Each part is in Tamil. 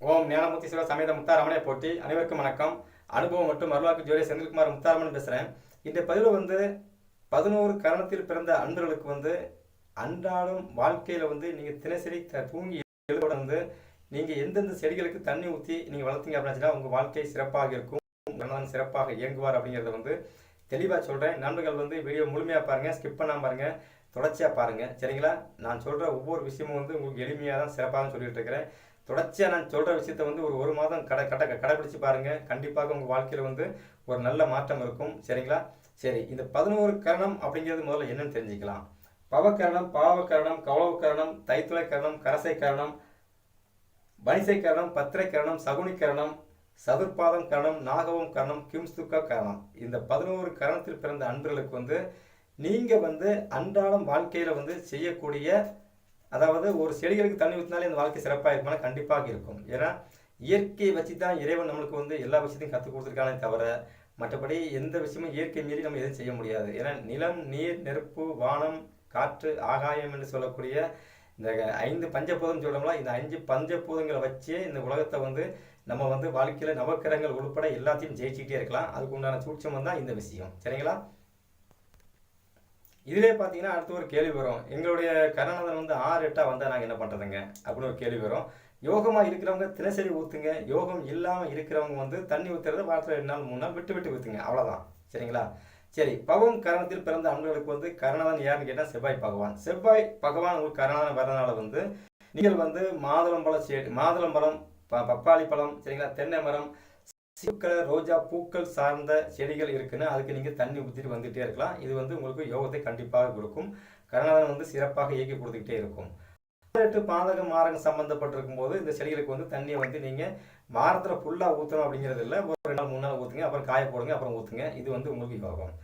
ஓம் ஞானமூர்த்தீஸ்வரர் சமேத முத்தாரமனை போட்டி அனைவருக்கும் வணக்கம். அனுபவம் மற்றும் அருளாக்கு ஜோதி செந்தில்குமார் முத்தாரமன் பேசுகிறேன் இந்த பதிவில் வந்து பதினோரு கரணத்தில் பிறந்த அன்பர்களுக்கு வந்து அன்றாடம் வாழ்க்கையில் வந்து நீங்கள் தினசரி த- தூங்கி எழுதோட வந்து நீங்கள் எந்தெந்த செடிகளுக்கு தண்ணி ஊற்றி நீங்கள் வளர்த்தீங்க அப்படின்னா உங்கள் வாழ்க்கை சிறப்பாக இருக்கும். கணவன் சிறப்பாக இயங்குவார் அப்படிங்கிறத வந்து தெளிவாக சொல்கிறேன் நண்பர்கள் வந்து வீடியோ முழுமையாக பாருங்கள் ஸ்கிப் பண்ணாமல் பாருங்கள் தொடர்ச்சியாக பாருங்கள் சரிங்களா? நான் சொல்கிற ஒவ்வொரு விஷயமும் வந்து உங்களுக்கு எளிமையாக தான் சிறப்பாக சொல்லிகிட்டு இருக்கிறேன். தொடர்ச்சியாக நான் சொல்கிற விஷயத்த வந்து ஒரு ஒரு மாதம் கடை கடை கடைப்பிடிச்சு பாருங்கள் கண்டிப்பாக உங்கள் வாழ்க்கையில் வந்து ஒரு நல்ல மாற்றம் இருக்கும். சரிங்களா? சரி இந்த பதினோரு கரணம் அப்படிங்கிறது முதல்ல என்னன்னு தெரிஞ்சுக்கலாம். பவக்கரணம் பாவக்கரணம் கௌளவக்கரணம் தைத்துளைக்கரணம் கரணம் கரசை கரணம் சகுனிக்கரணம் கரணம் பத்திரை கரணம் சகுனி கரணம் சதுர்பாதம் கரணம் நாகவம் கரணம் கிம்ஸ்துக்கா கரணம். இந்த பதினோரு கரணத்தில் பிறந்த அன்பர்களுக்கு வந்து நீங்கள் வந்து அன்றாடம் வாழ்க்கையில் வந்து செய்யக்கூடிய அதாவது ஒரு செடிகளுக்கு தண்ணி ஊற்றினாலே இந்த வாழ்க்கை சிறப்பாக இருக்குமானா கண்டிப்பாக இருக்கும். ஏன்னா இயற்கையை வச்சு தான் இறைவன் நம்மளுக்கு வந்து எல்லா விஷயத்தையும் கற்றுக் கொடுத்துருக்கானே தவிர மற்றபடி எந்த விஷயமும் இயற்கை மீறி நம்ம எதுவும் செய்ய முடியாது. ஏன்னா நிலம் நீர் நெருப்பு வானம் காற்று ஆகாயம் என்று சொல்லக்கூடிய இந்த ஐந்து பஞ்சபூதம் சொல்கிறோம்ல இந்த அஞ்சு பஞ்சபூதங்களை வச்சே இந்த உலகத்தை வந்து நம்ம வந்து வாழ்க்கையில் நவக்கிரகங்கள் உட்பட எல்லாத்தையும் ஜெயிச்சுக்கிட்டே இருக்கலாம். அதுக்கு உண்டான சூட்சம் தான் இந்த விஷயம். சரிங்களா? இதிலே பார்த்தீங்கன்னா அடுத்து ஒரு கேள்வி வரும். எங்களுடைய கருணாநாதன் வந்து ஆறு எட்டாக வந்தால் நாங்கள் என்ன பண்ணுறதுங்க அப்படின்னு ஒரு கேள்வி வரும். யோகமாக இருக்கிறவங்க தினசரி ஊற்றுங்க யோகம் இல்லாமல் இருக்கிறவங்க வந்து தண்ணி ஊற்றுறத வாரத்தில் ரெண்டு நாள் மூணு நாள் விட்டு விட்டு ஊற்றுங்க அவ்வளோதான் சரிங்களா? சரி பவம் கரணத்தில் பிறந்த அன்பர்களுக்கு வந்து கருணாதன் யாருன்னு கேட்டால் செவ்வாய் பகவான். செவ்வாய் பகவான் உங்களுக்கு கருணாதன் வரனால வந்து நீங்கள் வந்து மாதுளம்பழம் செடி மாதுளம்பழம் ப பப்பாளி பழம் சரிங்களா? தென்னை மரம் சிவக்கலை ரோஜா பூக்கள் சார்ந்த செடிகள் இருக்குன்னு அதுக்கு நீங்கள் தண்ணி ஊற்றிட்டு வந்துகிட்டே இருக்கலாம். இது வந்து உங்களுக்கு யோகத்தை கண்டிப்பாக கொடுக்கும். கருணாதன் வந்து சிறப்பாக இயக்கி கொடுத்துக்கிட்டே இருக்கும். எட்டு பாதகம் மாரகம் சம்மந்தப்பட்டிருக்கும் போது இந்த செடிகளுக்கு வந்து தண்ணியை வந்து நீங்கள் வாரத்தில் ஃபுல்லாக ஊற்றணும் அப்படிங்கிறது இல்லை. ஒரு ரெண்டு நாள் மூணு நாள் ஊற்றுங்க அப்புறம் காய போடுங்க அப்புறம் ஊற்றுங்க இது வந்து உங்களுக்கு யோகம்.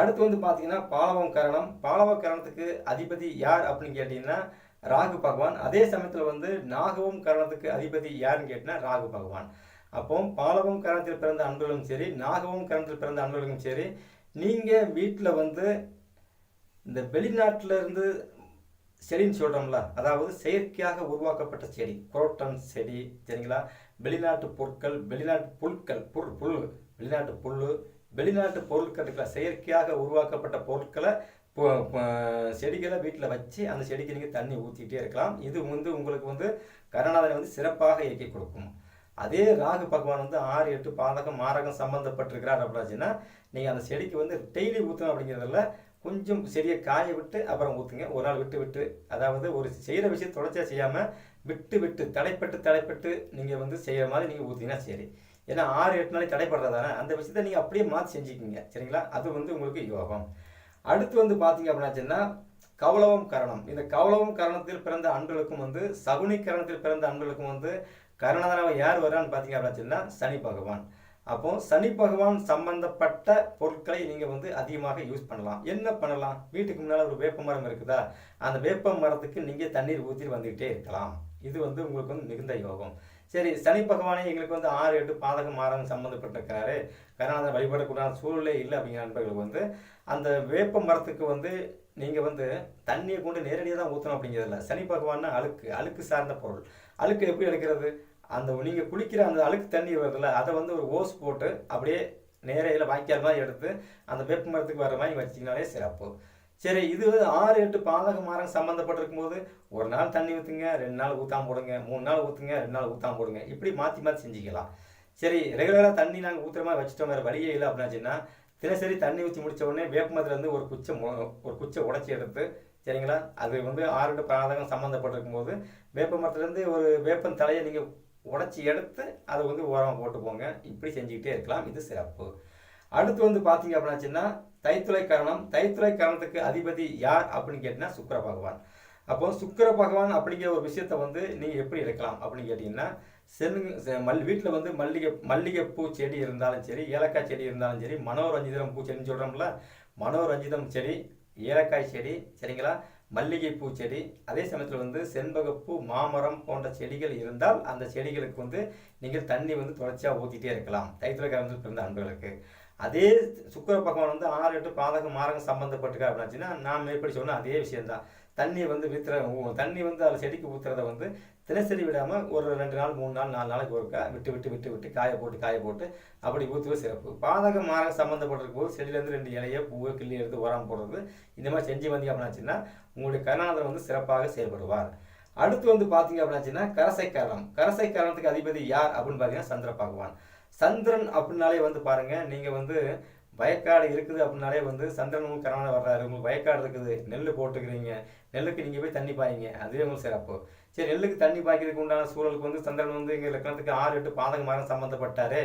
அடுத்து வந்து பார்த்தீங்கன்னா பாலவம் கரணம். பாலவ கரணத்துக்கு அதிபதி யார் அப்படின்னு கேட்டிங்கன்னா ராகு பகவான். அதே சமயத்தில் வந்து நாகவம் கரணத்துக்கு அதிபதி யாருன்னு கேட்டிங்கன்னா ராகு பகவான். அப்போ பாலவம் கரணத்தில் பிறந்த அன்பர்களும் சரி நாகவும் கரணத்தில் பிறந்த அன்பர்களும் சரி நீங்கள் வீட்டில் வந்து இந்த வெளிநாட்டில் இருந்து செடின்னு சொல்கிறோம்ல அதாவது செயற்கையாக உருவாக்கப்பட்ட செடி குரோட்டன் செடி சரிங்களா? வெளிநாட்டு பொருட்கள் வெளிநாட்டு புல்கள் புல் புல் வெளிநாட்டு புல் வெளிநாட்டு பொருட்கள் இருக்கல செயற்கையாக உருவாக்கப்பட்ட பொருட்களை செடிகளை வீட்டில் வச்சு அந்த செடிக்கு நீங்கள் தண்ணி ஊற்றிக்கிட்டே இருக்கலாம். இது வந்து உங்களுக்கு வந்து கருணாதனை வந்து சிறப்பாக இயக்கி கொடுக்கும். அதே ராகு பகவான் வந்து ஆறு எட்டு பாதகம் மாரகம் சம்மந்தப்பட்டிருக்கிறார் அப்படின்னா நீங்கள் அந்த செடிக்கு வந்து டெய்லி ஊற்றணும் அப்படிங்கிறதுல கொஞ்சம் செடியை காய விட்டு அப்புறம் ஊற்றுங்க ஒரு நாள் விட்டு விட்டு. அதாவது ஒரு செய்கிற விஷயம் தொடர்ச்சியாக செய்யாமல் விட்டு விட்டு தடைப்பட்டு தடைப்பட்டு நீங்கள் வந்து செய்கிற மாதிரி நீங்கள் ஊற்றிங்கன்னா சரி. ஏன்னா ஆறு எட்டு நாளைக்கு தடைப்படுறதானே அந்த விஷயத்த நீங்கள் அப்படியே மாற்றி செஞ்சுக்கிங்க சரிங்களா? அது வந்து உங்களுக்கு யோகம். அடுத்து வந்து பார்த்தீங்க அப்படின்னாச்சுன்னா கவலவம் கரணம். இந்த கவலவம் கரணத்தில் பிறந்த அன்புகளுக்கும் வந்து சகுனி கரணத்தில் பிறந்த அன்புகளுக்கும் வந்து கருணாதனாவை யார் வரான்னு பார்த்தீங்க அப்படின்னா சனி பகவான். அப்போ சனி பகவான் சம்பந்தப்பட்ட பொருட்களை நீங்கள் வந்து அதிகமாக யூஸ் பண்ணலாம். என்ன பண்ணலாம்? வீட்டுக்கு முன்னால் ஒரு வேப்ப மரம் இருக்குதா? அந்த வேப்ப மரத்துக்கு நீங்கள் தண்ணீர் ஊற்றிட்டு வந்துக்கிட்டே இருக்கலாம். இது வந்து உங்களுக்கு வந்து மிகுந்த யோகம். சரி சனி பகவானே எங்களுக்கு வந்து ஆறு எட்டு பாதகம் மாறம் சம்மந்தப்பட்டிருக்கிறாரு கருணாதன் வழிபடக்கூடாத சூழ்நிலை இல்லை அப்படிங்கிற நண்பர்களுக்கு வந்து அந்த வேப்ப மரத்துக்கு வந்து நீங்கள் வந்து தண்ணியை கொண்டு நேரடியாக தான் ஊற்றணும் அப்படிங்கிறதில்ல. சனி பகவான்னா அழுக்கு அழுக்கு சார்ந்த பொருள். அழுக்கு எப்படி எடுக்கிறது அந்த நீங்கள் குளிக்கிற அந்த அழுக்கு தண்ணி வருதுல்ல அதை வந்து ஒரு ஓஸ் போட்டு அப்படியே நேரையில் வாய்க்கால் மாதிரி எடுத்து அந்த வேப்ப மரத்துக்கு வர மாதிரி வச்சிங்கனாலே சிறப்பு. சரி இது வந்து ஆறு எட்டு பாதக மரம் சம்மந்தப்பட்டிருக்கும் போது ஒரு நாள் தண்ணி ஊற்றுங்க ரெண்டு நாள் ஊற்றாம போடுங்க மூணு நாள் ஊற்றுங்க ரெண்டு நாள் ஊற்றாம போடுங்க. இப்படி மாற்றி மாற்றி செஞ்சுக்கலாம். சரி ரெகுலராக தண்ணி நாங்கள் ஊற்றுற மாதிரி வச்சுட்டோம் வேறு வழியே இல்லை அப்படின்னாச்சுன்னா தினசரி தண்ணி ஊற்றி முடித்த உடனே வேப்பமரத்துலேருந்து ஒரு குச்சை மு- ஒரு குச்சை உடச்சி எடுத்து சரிங்களா? அது வந்து ஆறு எட்டு பாதகம் சம்மந்தப்பட்டிருக்கும் போது வேப்ப மரத்துலேருந்து ஒரு வேப்பன் தலையை நீங்கள் உடச்சி எடுத்து அதை வந்து ஓரமாக போட்டு போங்க இப்படி செஞ்சுக்கிட்டே இருக்கலாம். இது சிறப்பு. அடுத்து வந்து பார்த்தீங்க அப்படின்னாச்சுன்னா தைத்துளை கரணம். தைத்துளை கரணத்துக்கு அதிபதி யார் அப்படின்னு கேட்டிங்கன்னா சுக்கர பகவான். அப்போ சுக்கிர பகவான் அப்படிங்கிற ஒரு விஷயத்தை வந்து நீங்கள் எப்படி எடுக்கலாம் அப்படின்னு கேட்டிங்கன்னா செல்லுங்க செ- மல் வீட்டில் வந்து மல்லிகை மல்லிகைப்பூ செடி இருந்தாலும் சரி ஏலக்காய் செடி இருந்தாலும் சரி மனோரஞ்சிதம் பூ செடின்னு சொல்கிறோம்ல மனோரஞ்சிதம் செடி ஏலக்காய் செடி சரிங்களா? மல்லிகைப்பூ செடி அதே சமயத்தில் வந்து செண்பகப்பூ மாமரம் போன்ற செடிகள் இருந்தால் அந்த செடிகளுக்கு வந்து நீங்கள் தண்ணி வந்து தொடர்ச்சியாக ஊற்றிட்டே இருக்கலாம். தைத்திர கிரகத்தில் பிறந்த அன்பர்களுக்கு அதே சுக்கர பகவான் வந்து ஆறு எட்டு பாதகம் மாரகம் சம்மந்தப்பட்டிருக்கா அப்படின்னாச்சுன்னா நான் மேற்படி சொன்ன அதே விஷயம்தான். தண்ணி வந்து வித்துற ஊ- தண்ணி வந்து அதில் செடிக்கு ஊற்றுறத வந்து தினசரி விடாமல் ஒரு ரெண்டு நாள் மூணு நாள் நாலு நாளைக்கு ஒருக்கா விட்டு விட்டு விட்டு விட்டு காய போட்டு காய போட்டு அப்படி ஊற்றுவது சிறப்பு. பாதக மாரக சம்மந்தப்பட்டிருக்கும் போது செடியிலேருந்து ரெண்டு இலையை பூவை கிள்ளி எடுத்து உரம் போடுறது இந்த மாதிரி செஞ்சு வந்தீங்க அப்படின்னாச்சுன்னா உங்களுடைய கருணாநாதர் வந்து சிறப்பாக செயல்படுவார். அடுத்து வந்து பார்த்தீங்க அப்படின்னாச்சுன்னா கரசை கரசைக்காரணத்துக்கு அதிபதி யார் அப்படின்னு பார்த்தீங்கன்னா சந்திர பகவான். சந்திரன் அப்படின்னாலே வந்து பாருங்கள் நீங்கள் வந்து வயக்காடு இருக்குது அப்படின்னாலே வந்து சந்திரனும் கரணம் வர்றாரு. உங்களுக்கு வயக்காடு இருக்குது நெல் போட்டுக்கிறீங்க. நெல்லுக்கு நீங்கள் போய் தண்ணி பாய்ங்க. அதுவே உங்களுக்கு சிறப்பு. சரி நெல்லுக்கு தண்ணி பாய்க்கிறதுக்கு உண்டான சூழலுக்கு வந்து சந்திரன் வந்து எங்கள் லக்கணத்துக்கு ஆறு எட்டு பாதக மரம் சம்மந்தப்பட்டாரு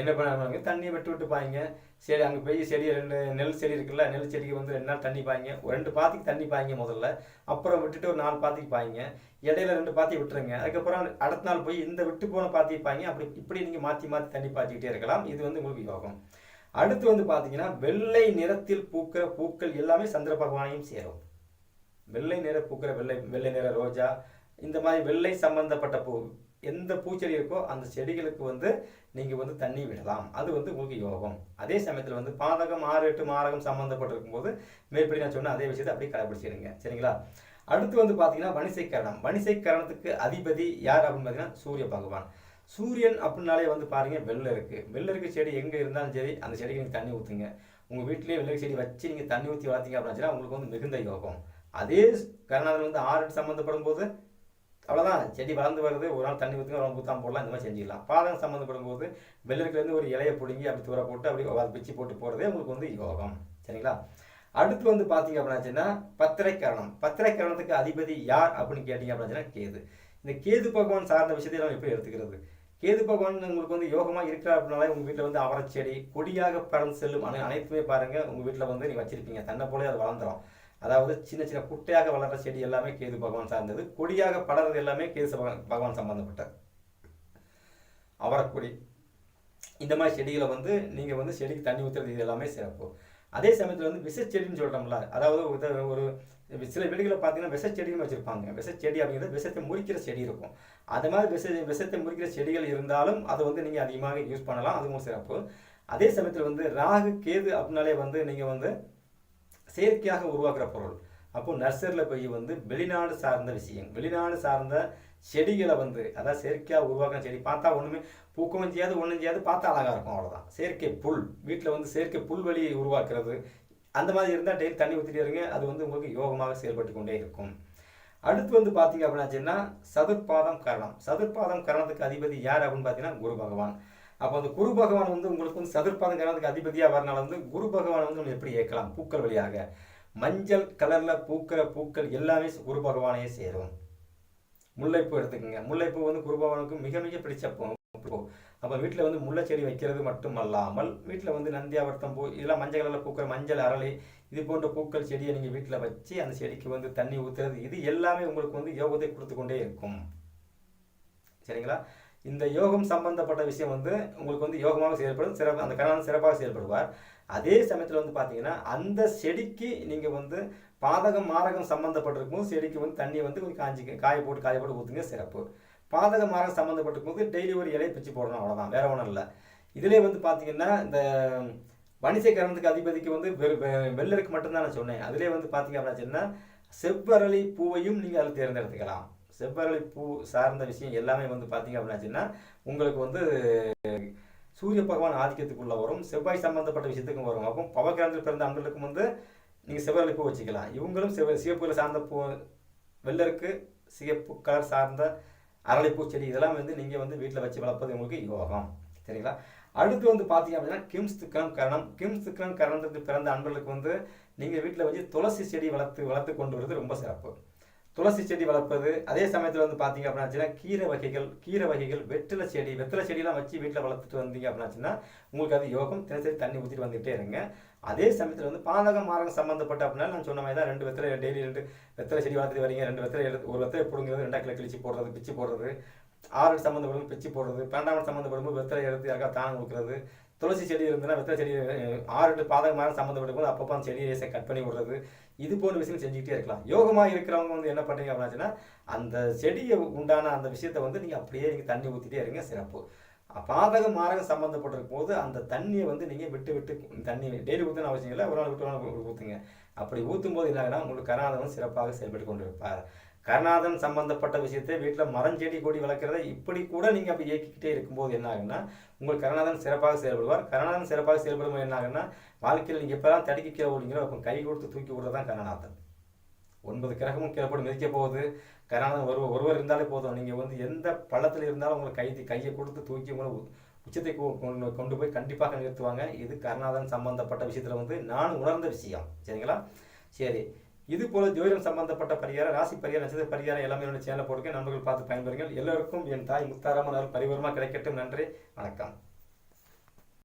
என்ன பண்ணாங்க தண்ணியை விட்டு விட்டு பாய்ங்க. சரி அங்கே போய் செடி ரெண்டு நெல் செடி இருக்குல்ல நெல் செடிக்கு வந்து ரெண்டு நாள் தண்ணி பாய்ங்க. ஒரு ரெண்டு பாத்திக்கு தண்ணி பாய்ங்க முதல்ல. அப்புறம் விட்டுட்டு ஒரு நாலு பாத்திக்கு பாய்ங்க. இடையில ரெண்டு பாத்தி விட்டுருங்க. அதுக்கப்புறம் அடுத்த நாள் போய் இந்த விட்டு போன பாத்தி பாய்ங்க. அப்படி இப்படி நீங்கள் மாற்றி மாற்றி தண்ணி பாய்ச்சிக்கிட்டே இருக்கலாம். இது வந்து உங்களுக்கு யோகம். அடுத்து வந்து பார்த்தீங்கன்னா வெள்ளை நிறத்தில் பூக்கிற பூக்கள் எல்லாமே சந்திர பகவானையும் சேரும். வெள்ளை நிற பூக்கிற வெள்ளை வெள்ளை நிற ரோஜா இந்த மாதிரி வெள்ளை சம்பந்தப்பட்ட பூ எந்த பூச்செடி இருக்கோ அந்த செடிகளுக்கு வந்து நீங்கள் வந்து தண்ணி விடலாம். அது வந்து உங்களுக்கு யோகம். அதே சமயத்தில் வந்து பாதகம் ஆறு எட்டு மாரகம் சம்மந்தப்பட்டிருக்கும் போது மேற்படி நான் சொன்ன அதே விஷயத்தை அப்படியே கடைபிடிச்சிருங்க சரிங்களா? அடுத்து வந்து பார்த்தீங்கன்னா வணிசை கரணம் வணிசை கரணத்துக்கு அதிபதி யார் அப்படின்னு பார்த்தீங்கன்னா சூரிய பகவான். சூரியன் அப்படின்னாலே வந்து பாருங்க வெள்ளை இருக்கு. வெள்ளை இருக்க செடி எங்கே இருந்தாலும் சரி அந்த செடிக்கு நீங்கள் தண்ணி ஊற்றுங்க உங்கள் வீட்டிலேயே வெள்ளை செடி வச்சு நீங்கள் தண்ணி ஊற்றி வளர்த்தீங்க அப்படின்னா உங்களுக்கு வந்து மிகுந்த யோகம். அதே கருணாதில் வந்து ஆறு சம்மந்தப்படும் போது அவ்வளோதான் செடி வளர்ந்து வருது ஒரு நாள் தண்ணி ஊற்றுங்க ஒரு ஊத்தாம போடலாம் இந்த மாதிரி செஞ்சிடலாம். பாதகம் சம்மந்தப்படும் போது வெள்ளருக்குலேருந்து ஒரு இலையை பிடுங்கி அப்படி தூர போட்டு அப்படி அதை பிச்சு போட்டு போகிறதே உங்களுக்கு வந்து யோகம். சரிங்களா? அடுத்து வந்து பார்த்தீங்க அப்படின்னாச்சுன்னா பத்திரை கரணம் பத்திரை கரணத்துக்கு அதிபதி யார் அப்படின்னு கேட்டீங்க அப்படின்னா கேது. இந்த கேது பகவான் சார்ந்த விஷயத்தை நம்ம எப்படி எடுத்துக்கிறது? கேது பகவான் உங்களுக்கு வந்து யோகமாக இருக்கிறார் அப்படின்னாலே உங்கள் வீட்டில் வந்து அவரச்செடி கொடியாக பறந்து செல்லும் அனை அனைத்துமே பாருங்கள் உங்கள் வீட்டில் வந்து நீங்கள் வச்சுருப்பீங்க. தன்னை போலே அது வளர்ந்துடும் அதாவது சின்ன சின்ன குட்டையாக வளர்கிற செடி எல்லாமே கேது பகவான் சார்ந்தது. கொடியாக படறது எல்லாமே கேது பகவான் பகவான் சம்பந்தப்பட்டது. அவரக்கொடி. இந்த மாதிரி செடிகளை வந்து நீங்கள் வந்து செடிக்கு தண்ணி ஊற்றுறது இது எல்லாமே சிறப்பு. அதே சமயத்தில் வந்து விஷச்செடின்னு சொல்கிறோம்ல அதாவது ஒரு ஒரு சில வீடுகளில் பார்த்தீங்கன்னா விஷச்செடின்னு வச்சுருப்பாங்க. விஷச்செடி அப்படிங்கிறது விஷத்தை முறிக்கிற செடி இருக்கும். அது மாதிரி விஷ விஷத்தை முறிக்கிற செடிகள் இருந்தாலும் அதை வந்து நீங்கள் அதிகமாக யூஸ் பண்ணலாம். அதுவும் சிறப்பு. அதே சமயத்தில் வந்து ராகு கேது அப்படின்னாலே வந்து நீங்கள் வந்து செயற்கையாக உருவாக்குற பொருள். அப்போது நர்சரியில் போய் வந்து வெளிநாடு சார்ந்த விஷயம் வெளிநாடு சார்ந்த செடிகளை வந்து அதாவது செயற்கையாக உருவாக்கின செடி பார்த்தா ஒன்றுமே பூக்கவும் செய்யாது ஒன்றும் செய்யாது பார்த்தா அழகாக இருக்கும் அவ்வளோதான் செயற்கை புல் வீட்டில் வந்து செயற்கை புல்வெளியை உருவாக்குறது அந்த மாதிரி இருந்தால் டெய்லி தண்ணி ஊற்றிட்டு இருங்க. அது வந்து உங்களுக்கு யோகமாக செயல்பட்டு கொண்டே இருக்கும். அடுத்து வந்து பார்த்தீங்க அப்படின்னாச்சுன்னா சதுர்பாதம் கரணம். சதுர்பாதம் கரணத்துக்கு அதிபதி யார் அப்படின்னு பார்த்தீங்கன்னா குரு பகவான். அப்போ அந்த குரு பகவான் வந்து உங்களுக்கு வந்து சதுர்பாதம் கரணத்துக்கு அதிபதியாக வரனால வந்து குரு பகவான் வந்து நம்ம எப்படி ஏற்கலாம்? பூக்கள் வழியாக. மஞ்சள் கலரில் பூக்கிற பூக்கள் எல்லாமே குரு பகவானையே சேரும். முல்லைப்பூ எடுத்துக்கோங்க. முல்லைப்பூ வந்து குரு பகவானுக்கு மிக மிக பிடிச்ச பூ. அப்போ வீட்டில் வந்து முல்லை செடி வைக்கிறது மட்டும் அல்லாமல் வீட்டில் வந்து நந்தியாவர்த்தம் பூ இதெல்லாம் மஞ்சள் கலரில் பூக்கிற மஞ்சள் அரளி இது போன்ற பூக்கள் செடியை நீங்கள் வீட்டில் வச்சு அந்த செடிக்கு வந்து தண்ணி ஊற்றுறது இது எல்லாமே உங்களுக்கு வந்து யோகத்தை கொடுத்து கொண்டே இருக்கும். சரிங்களா? இந்த யோகம் சம்பந்தப்பட்ட விஷயம் வந்து உங்களுக்கு வந்து யோகமாக செயல்படும் சிறப்பு அந்த கணவன் சிறப்பாக செயல்படுவார். அதே சமயத்தில் வந்து பார்த்தீங்கன்னா அந்த செடிக்கு நீங்கள் வந்து பாதகம் மாரகம் சம்மந்தப்பட்டிருக்கும் செடிக்கு வந்து தண்ணியை வந்து கொஞ்சம் காஞ்சி காய போட்டு காய போட்டு ஊற்றுங்க சிறப்பு. பாதக மாரகம் சம்மந்தப்பட்டிருக்கும் டெய்லி ஒரு இலையை பிச்சு போடணும் அவ்வளோதான் வேற ஒன்றும் இல்லை. இதிலே வந்து பார்த்தீங்கன்னா இந்த வணிசைக்கரணத்துக்கு அதிபதிக்கு வந்து வெள்ளருக்கு மட்டும்தான் நான் சொன்னேன். அதிலே வந்து பார்த்தீங்க அப்படின்னா செவ்வரளி பூவையும் நீங்கள் அதில் தேர்ந்தெடுத்துக்கலாம். செவ்வரளி பூ சார்ந்த விஷயம் எல்லாமே வந்து பார்த்தீங்க அப்படின்னாச்சுன்னா உங்களுக்கு வந்து சூரிய பகவான் ஆதிக்கத்துக்குள்ள வரும் செவ்வாய் சம்பந்தப்பட்ட விஷயத்துக்கும் வரும். அப்போ பவகிரகத்தில் பிறந்த அன்பர்களுக்கும் வந்து நீங்கள் செவ்வரளி பூ வச்சுக்கலாம். இவங்களும் செவ் சிவப்புல சார்ந்த பூ வெள்ளருக்கு சிகப்பு கலர் சார்ந்த அரளிப்பூ செடி இதெல்லாம் வந்து நீங்கள் வந்து வீட்டில் வச்சு வளர்ப்பது உங்களுக்கு யோகம். சரிங்களா? அடுத்து வந்து பார்த்தீங்க அப்படின்னா கிம்ஸ் துக்கரம் கரணம். கிம்ஸ் துக்கரம் கரணத்துக்கு பிறந்த அன்பர்களுக்கு வந்து நீங்கள் வீட்டில் வச்சு துளசி செடி வளர்த்து வளர்த்து கொண்டு வருது ரொம்ப சிறப்பு. துளசி செடி வளர்ப்பது அதே சமயத்தில் வந்து பார்த்தீங்க அப்படின்னாச்சுன்னா கீரை வகைகள் கீரை வகைகள் வெற்றிலை செடி வெற்றிலை செடியெல்லாம் வச்சு வீட்டில் வளர்த்துட்டு வந்தீங்க அப்படின்னாச்சுன்னா உங்களுக்கு அது யோகம் தினசரி தண்ணி ஊற்றிட்டு வந்துகிட்டே இருங்க. அதே சமயத்தில் வந்து பாதகம் மாரகம் சம்மந்தப்பட்ட அப்படின்னா நான் சொன்ன மாதிரி தான் ரெண்டு வெத்தலை டெய்லி ரெண்டு வெத்தலை செடி வளர்த்துட்டு வரீங்க. ரெண்டு வெத்தலை ஒரு வெத்தலை பிடுங்கிறது ரெண்டா கிலோ கிழிச்சு போடுறது பிச்சு போடுறது. ஆறு சம்மந்தப்படும் பிச்சு போடுறது பன்னெண்டாம் சம்மந்தப்படும் வெத்தலை எடுத்து யாருக்கா தானம் கொடுக்குறது. துளசி செடி இருந்ததுன்னா வெத்தலை செடி ஆறு பாதகமான பாதகம் சம்மந்தப்படும் போது அப்பப்போ அந்த செடியை கட் பண்ணி விடுறது. இது போன்ற விஷயம் செஞ்சுக்கிட்டே இருக்கலாம். யோகமாக இருக்கிறவங்க வந்து என்ன பண்ணுறீங்க அப்படின்னாச்சுன்னா அந்த செடியை உண்டான அந்த விஷயத்தை வந்து நீங்கள் அப்படியே நீங்கள் தண்ணி ஊற்றிட்டே இருங்க சிறப்பு. பாதக மாரகம் சம்மந்தப்பட்டிருக்கும் போது அந்த தண்ணியை வந்து நீங்கள் விட்டு விட்டு தண்ணி டெய்லி ஊற்றணும் அவசியம் இல்லை. ஒரு நாள் விட்டு நாள் ஊற்றுங்க அப்படி ஊற்றும் போது என்ன உங்களுக்கு கராதவன் சிறப்பாக செயல்பட்டு கொண்டிருப்பார். கருணாதன் சம்பந்தப்பட்ட விஷயத்தை வீட்டில் மரம் செடி கொடி வளர்க்குறத இப்படி கூட நீங்கள் அப்படி இயக்கிக்கிட்டே இருக்கும்போது என்ன ஆகுன்னா உங்கள் கருணாதன் சிறப்பாக செயல்படுவார். கருணாதன் சிறப்பாக செயல்படும் என்ன ஆகுன்னா வாழ்க்கையில் நீங்கள் இப்போலாம் தடுக்கி கீழே ஓடிங்களோ அப்போ கை கொடுத்து தூக்கி விடுறது தான் கருணாதன். ஒன்பது கிரகமும் கீழே போட்டு மிதிக்க போகுது. கருணாதன் ஒருவர் ஒருவர் இருந்தாலே போதும். நீங்கள் வந்து எந்த பள்ளத்தில் இருந்தாலும் உங்களை கை கையை கொடுத்து தூக்கி உங்களை உச்சத்தை கொ- கொண்டு கொண்டு போய் கண்டிப்பாக நிறுத்துவாங்க. இது கருணாதன் சம்பந்தப்பட்ட விஷயத்தில் வந்து நான் உணர்ந்த விஷயம். சரிங்களா? சரி. இது போல ஜோதிடம் சம்பந்தப்பட்ட பரிகாரம் ராசி பரிகாரம் நட்சத்திர பரிகாரம் எல்லாமே என்னோட சேனல் போட்டுருக்கேன். நண்பர்கள் பார்த்து பயன்பெறுங்கள். எல்லோருக்கும் என் தாய் முத்தாராமன் அருள் பரிவரமாக கிடைக்கட்டும். நன்றி. வணக்கம்.